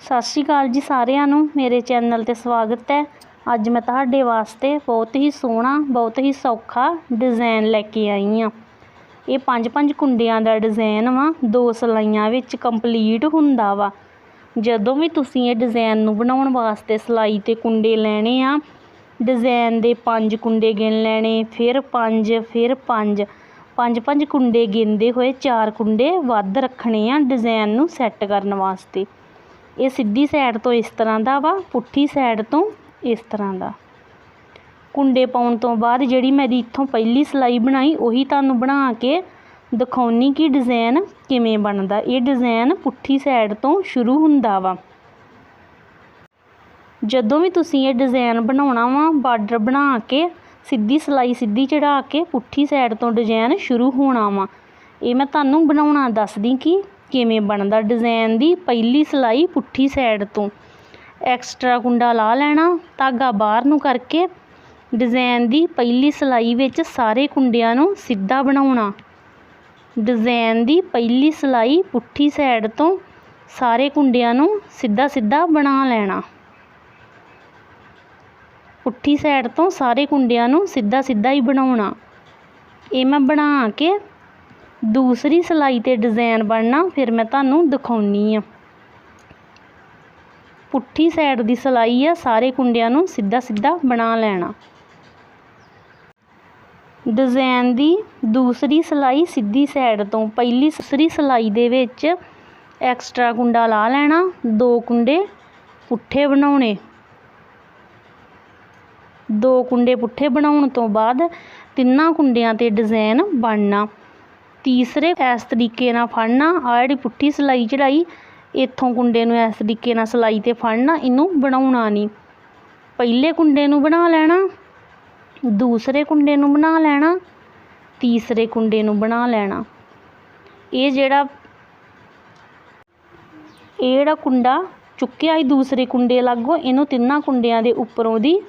ਸਤਿ ਸ਼੍ਰੀ ਅਕਾਲ ਜੀ ਸਾਰਿਆਂ ਨੂੰ। ਮੇਰੇ ਚੈਨਲ 'ਤੇ ਸਵਾਗਤ ਹੈ। ਅੱਜ ਮੈਂ ਤੁਹਾਡੇ ਵਾਸਤੇ ਬਹੁਤ ਹੀ ਸੋਹਣਾ, ਬਹੁਤ ਹੀ ਸੌਖਾ ਡਿਜ਼ਾਈਨ ਲੈ ਕੇ ਆਈ ਹਾਂ। ਇਹ ਪੰਜ ਪੰਜ ਕੁੰਡਿਆਂ ਦਾ ਡਿਜ਼ਾਈਨ ਵਾ, ਦੋ ਸਿਲਾਈਆਂ ਵਿੱਚ ਕੰਪਲੀਟ ਹੁੰਦਾ ਵਾ। ਜਦੋਂ ਵੀ ਤੁਸੀਂ ਇਹ ਡਿਜ਼ਾਈਨ ਨੂੰ ਬਣਾਉਣ ਵਾਸਤੇ ਸਿਲਾਈ 'ਤੇ ਕੁੰਡੇ ਲੈਣੇ ਆ ਡਿਜ਼ਾਈਨ ਦੇ ਪੰਜ ਕੁੰਡੇ ਗਿਣ ਲੈਣੇ, ਫਿਰ ਪੰਜ ਫਿਰ ਪੰਜ। ਪੰਜ ਪੰਜ ਕੁੰਡੇ ਗਿਣਦੇ ਹੋਏ ਚਾਰ ਕੁੰਡੇ ਵੱਧ ਰੱਖਣੇ ਆ ਡਿਜ਼ਾਈਨ ਨੂੰ ਸੈੱਟ ਕਰਨ ਵਾਸਤੇ। ਇਹ ਸਿੱਧੀ ਸਾਈਡ ਤੋਂ ਇਸ ਤਰ੍ਹਾਂ ਦਾ ਵਾ, ਪੁੱਠੀ ਸਾਈਡ ਤੋਂ ਇਸ ਤਰ੍ਹਾਂ ਦਾ। ਕੁੰਡੇ ਪਾਉਣ ਤੋਂ ਬਾਅਦ ਜਿਹੜੀ ਮੈਂ ਇੱਥੋਂ ਪਹਿਲੀ ਸਿਲਾਈ ਬਣਾਈ, ਉਹੀ ਤੁਹਾਨੂੰ ਬਣਾ ਕੇ ਦਿਖਾਉਣੀ ਕਿ ਡਿਜ਼ਾਈਨ ਕਿਵੇਂ ਬਣਦਾ। ਇਹ ਡਿਜ਼ਾਈਨ ਪੁੱਠੀ ਸਾਈਡ ਤੋਂ ਸ਼ੁਰੂ ਹੁੰਦਾ ਵਾ। ਜਦੋਂ ਵੀ ਤੁਸੀਂ ਇਹ ਡਿਜ਼ਾਈਨ ਬਣਾਉਣਾ ਵਾ, ਬਾਰਡਰ ਬਣਾ ਕੇ, ਸਿੱਧੀ ਸਿਲਾਈ ਸਿੱਧੀ ਚੜਾ ਕੇ ਪੁੱਠੀ ਸਾਈਡ ਤੋਂ ਡਿਜ਼ਾਈਨ ਸ਼ੁਰੂ ਹੋਣਾ ਵਾ। ਇਹ ਮੈਂ ਤੁਹਾਨੂੰ ਬਣਾਉਣਾ ਦੱਸਦੀ ਕਿ ਕਿਵੇਂ ਬਣਦਾ? ਡਿਜ਼ਾਈਨ ਦੀ ਪਹਿਲੀ ਸਿਲਾਈ ਪੁੱਠੀ ਸਾਈਡ ਤੋਂ। ਐਕਸਟਰਾ ਕੁੰਡਾ ਲਾ ਲੈਣਾ, ਧਾਗਾ ਬਾਹਰ ਨੂੰ ਕਰਕੇ। ਡਿਜ਼ਾਈਨ ਦੀ ਪਹਿਲੀ ਸਿਲਾਈ ਵਿੱਚ ਸਾਰੇ ਕੁੰਡਿਆਂ ਨੂੰ ਸਿੱਧਾ ਬਣਾਉਣਾ। ਡਿਜ਼ਾਈਨ ਦੀ ਪਹਿਲੀ ਸਿਲਾਈ ਪੁੱਠੀ ਸਾਈਡ ਤੋਂ ਸਾਰੇ ਕੁੰਡਿਆਂ ਨੂੰ ਸਿੱਧਾ ਸਿੱਧਾ ਬਣਾ ਲੈਣਾ। ਪੁੱਠੀ ਸਾਈਡ ਤੋਂ ਸਾਰੇ ਕੁੰਡਿਆਂ ਨੂੰ ਸਿੱਧਾ ਸਿੱਧਾ ਹੀ ਬਣਾਉਣਾ। ਇਹ ਮੈਂ ਬਣਾ ਕੇ ਦੂਸਰੀ ਸਿਲਾਈ 'ਤੇ ਡਿਜ਼ਾਈਨ ਬਣਨਾ, ਫਿਰ ਮੈਂ ਤੁਹਾਨੂੰ ਦਿਖਾਉਣੀ ਆ। ਪੁੱਠੀ ਸਾਈਡ ਦੀ ਸਿਲਾਈ ਆ, ਸਾਰੇ ਕੁੰਡਿਆਂ ਨੂੰ ਸਿੱਧਾ ਸਿੱਧਾ ਬਣਾ ਲੈਣਾ। ਡਿਜ਼ਾਈਨ ਦੀ ਦੂਸਰੀ ਸਿਲਾਈ ਸਿੱਧੀ ਸਾਈਡ ਤੋਂ, ਪਹਿਲੀ ਦੂਸਰੀ ਸਿਲਾਈ ਦੇ ਵਿੱਚ ਐਕਸਟਰਾ ਕੁੰਡਾ ਲਾ ਲੈਣਾ, ਦੋ ਕੁੰਡੇ ਪੁੱਠੇ ਬਣਾਉਣੇ। ਦੋ ਕੁੰਡੇ ਪੁੱਠੇ ਬਣਾਉਣ ਤੋਂ ਬਾਅਦ ਤਿੰਨਾਂ ਕੁੰਡਿਆਂ 'ਤੇ ਡਿਜ਼ਾਈਨ ਬਣਨਾ। ਤੀਸਰੇ ਇਸ ਤਰੀਕੇ ਨਾਲ ਫੜਨਾ ਆ ਜਿਹੜੀ ਪੁੱਠੀ ਸਿਲਾਈ ਚੜਾਈ ਇੱਥੋਂ ਕੁੰਡੇ ਨੂੰ ਇਸ ਤਰੀਕੇ ਨਾਲ ਸਿਲਾਈ 'ਤੇ ਫੜਨਾ, ਇਹਨੂੰ ਬਣਾਉਣਾ ਨਹੀਂ। ਪਹਿਲੇ ਕੁੰਡੇ ਨੂੰ ਬਣਾ ਲੈਣਾ, ਦੂਸਰੇ ਕੁੰਡੇ ਨੂੰ ਬਣਾ ਲੈਣਾ, ਤੀਸਰੇ ਕੁੰਡੇ ਨੂੰ ਬਣਾ ਲੈਣਾ। ਇਹ ਜਿਹੜਾ ਇਹ ਜਿਹੜਾ ਕੁੰਡਾ ਚੁੱਕਿਆ ਹੀ ਦੂਸਰੇ ਕੁੰਡੇ ਲਾਗੋ, ਇਹਨੂੰ ਤਿੰਨਾਂ ਕੁੰਡਿਆਂ ਦੇ ਉੱਪਰੋਂ ਦੀ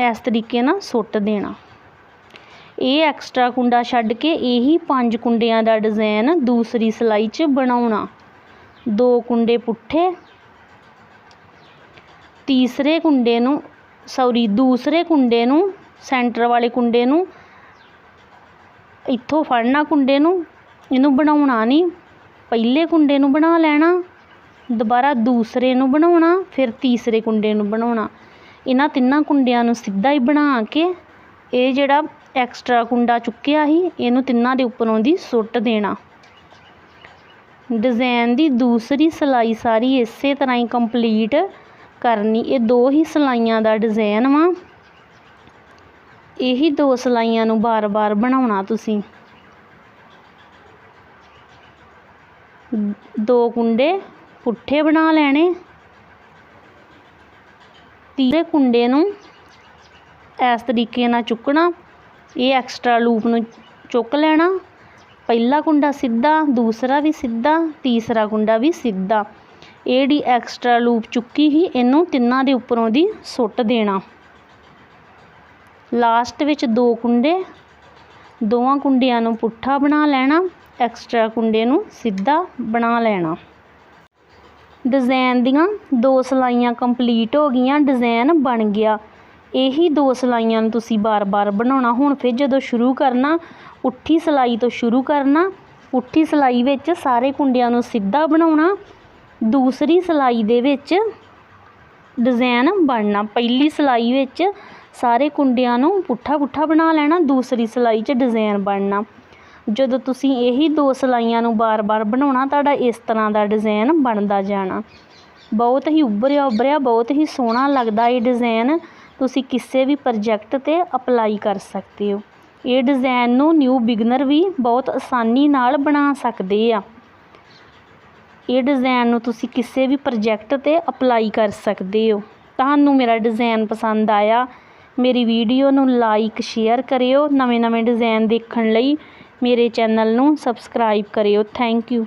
ਇਸ ਤਰੀਕੇ ਨਾਲ ਸੁੱਟ ਦੇਣਾ। ਇਹ ਐਕਸਟਰਾ ਕੁੰਡਾ ਛੱਡ ਕੇ ਇਹੀ ਪੰਜ ਕੁੰਡਿਆਂ ਦਾ ਡਿਜ਼ਾਈਨ ਦੂਸਰੀ ਸਿਲਾਈ 'ਚ ਬਣਾਉਣਾ। ਦੋ ਕੁੰਡੇ ਪੁੱਠੇ। ਤੀਸਰੇ ਕੁੰਡੇ ਨੂੰ ਸੌਰੀ ਦੂਸਰੇ ਕੁੰਡੇ ਨੂੰ ਸੈਂਟਰ ਵਾਲੇ ਕੁੰਡੇ ਨੂੰ, ਇੱਥੋਂ ਫੜਨਾ ਕੁੰਡੇ ਨੂੰ, ਇਹਨੂੰ ਬਣਾਉਣਾ ਨਹੀਂ। ਪਹਿਲੇ ਕੁੰਡੇ ਨੂੰ ਬਣਾ ਲੈਣਾ, ਦੁਬਾਰਾ ਦੂਸਰੇ ਨੂੰ ਬਣਾਉਣਾ, ਫਿਰ ਤੀਸਰੇ ਕੁੰਡੇ ਨੂੰ ਬਣਾਉਣਾ। ਇਹਨਾਂ ਤਿੰਨਾਂ ਕੁੰਡਿਆਂ ਨੂੰ ਸਿੱਧਾ ਹੀ ਬਣਾ ਕੇ ਇਹ ਜਿਹੜਾ ਐਕਸਟਰਾ ਕੁੰਡਾ ਚੁੱਕਿਆ ਹੀ ਇਹਨੂੰ ਤਿੰਨਾਂ ਦੇ ਉੱਪਰੋਂ ਦੀ ਸੁੱਟ ਦੇਣਾ। ਡਿਜ਼ਾਈਨ ਦੀ ਦੂਸਰੀ ਸਿਲਾਈ ਸਾਰੀ ਇਸੇ ਤਰ੍ਹਾਂ ਹੀ ਕੰਪਲੀਟ ਕਰਨੀ। ਇਹ ਦੋ ਹੀ ਸਿਲਾਈਆਂ ਦਾ ਡਿਜ਼ਾਈਨ ਵਾ। ਇਹੀ ਦੋ ਸਿਲਾਈਆਂ ਨੂੰ ਬਾਰ-ਬਾਰ ਬਣਾਉਣਾ ਤੁਸੀਂ। ਦੋ ਕੁੰਡੇ ਪੁੱਠੇ ਬਣਾ ਲੈਣੇ। ਤੀਸਰੇ ਕੁੰਡੇ ਨੂੰ ਇਸ ਤਰੀਕੇ ਨਾਲ ਚੁੱਕਣਾ। ਇਹ ਐਕਸਟਰਾ ਲੂਪ ਨੂੰ ਚੁੱਕ ਲੈਣਾ। ਪਹਿਲਾ ਕੁੰਡਾ ਸਿੱਧਾ, ਦੂਸਰਾ ਵੀ ਸਿੱਧਾ, ਤੀਸਰਾ ਕੁੰਡਾ ਵੀ ਸਿੱਧਾ। ਇਹ ਜਿਹੜੀ ਐਕਸਟਰਾ ਲੂਪ ਚੁੱਕੀ ਸੀ ਇਹਨੂੰ ਤਿੰਨਾਂ ਦੇ ਉੱਪਰੋਂ ਦੀ ਸੁੱਟ ਦੇਣਾ। ਲਾਸਟ ਵਿੱਚ ਦੋ ਕੁੰਡੇ, ਦੋਵਾਂ ਕੁੰਡਿਆਂ ਨੂੰ ਪੁੱਠਾ ਬਣਾ ਲੈਣਾ ਐਕਸਟਰਾ ਕੁੰਡੇ ਨੂੰ ਸਿੱਧਾ ਬਣਾ ਲੈਣਾ। ਡਿਜ਼ਾਈਨ ਦੀਆਂ ਦੋ ਸਿਲਾਈਆਂ ਕੰਪਲੀਟ ਹੋ ਗਈਆਂ ਡਿਜ਼ਾਈਨ ਬਣ ਗਿਆ। ਇਹੀ ਦੋ ਸਿਲਾਈਆਂ ਨੂੰ ਤੁਸੀਂ ਬਾਰ-ਬਾਰ ਬਣਾਉਣਾ। ਹੁਣ ਫਿਰ ਜਦੋਂ ਸ਼ੁਰੂ ਕਰਨਾ, ਉੱਠੀ ਸਿਲਾਈ ਤੋਂ ਸ਼ੁਰੂ ਕਰਨਾ, ਉੱਠੀ ਸਿਲਾਈ ਵਿੱਚ ਸਾਰੇ ਕੁੰਡਿਆਂ ਨੂੰ ਸਿੱਧਾ ਬਣਾਉਣਾ, ਦੂਸਰੀ ਸਿਲਾਈ ਦੇ ਵਿੱਚ ਡਿਜ਼ਾਈਨ ਬਣਨਾ। ਪਹਿਲੀ ਸਿਲਾਈ ਵਿੱਚ ਸਾਰੇ ਕੁੰਡਿਆਂ ਨੂੰ ਪੁੱਠਾ ਪੁੱਠਾ ਬਣਾ ਲੈਣਾ, ਦੂਸਰੀ ਸਿਲਾਈ 'ਚ ਡਿਜ਼ਾਈਨ ਬਣਨਾ। ਜਦੋਂ ਤੁਸੀਂ ਇਹੀ ਦੋ ਸਿਲਾਈਆਂ ਨੂੰ ਬਾਰ-ਬਾਰ ਬਣਾਉਣਾ, ਤੁਹਾਡਾ ਇਸ ਤਰ੍ਹਾਂ ਦਾ ਡਿਜ਼ਾਈਨ ਬਣਦਾ ਜਾਣਾ। ਬਹੁਤ ਹੀ ਉੱਭਰਿਆ ਉੱਭਰਿਆ ਬਹੁਤ ਹੀ ਸੋਹਣਾ ਲੱਗਦਾ ਇਹ ਡਿਜ਼ਾਈਨ। ਤੁਸੀਂ ਕਿਸੇ ਵੀ ਪ੍ਰੋਜੈਕਟ 'ਤੇ ਅਪਲਾਈ ਕਰ ਸਕਦੇ ਹੋ। ਇਹ ਡਿਜ਼ਾਈਨ ਨੂੰ ਨਿਊ ਬਿਗਨਰ ਵੀ ਬਹੁਤ ਆਸਾਨੀ ਨਾਲ ਬਣਾ ਸਕਦੇ ਆ। ਇਹ ਡਿਜ਼ਾਈਨ ਨੂੰ ਤੁਸੀਂ ਕਿਸੇ ਵੀ ਪ੍ਰੋਜੈਕਟ 'ਤੇ ਅਪਲਾਈ ਕਰ ਸਕਦੇ ਹੋ। ਤੁਹਾਨੂੰ ਮੇਰਾ ਡਿਜ਼ਾਈਨ ਪਸੰਦ ਆਇਆ, ਮੇਰੀ ਵੀਡੀਓ ਨੂੰ ਲਾਈਕ, ਸ਼ੇਅਰ ਕਰਿਓ। ਨਵੇਂ ਨਵੇਂ ਡਿਜ਼ਾਈਨ ਦੇਖਣ ਲਈ ਮੇਰੇ ਚੈਨਲ ਨੂੰ ਸਬਸਕ੍ਰਾਈਬ ਕਰਿਓ। Thank you.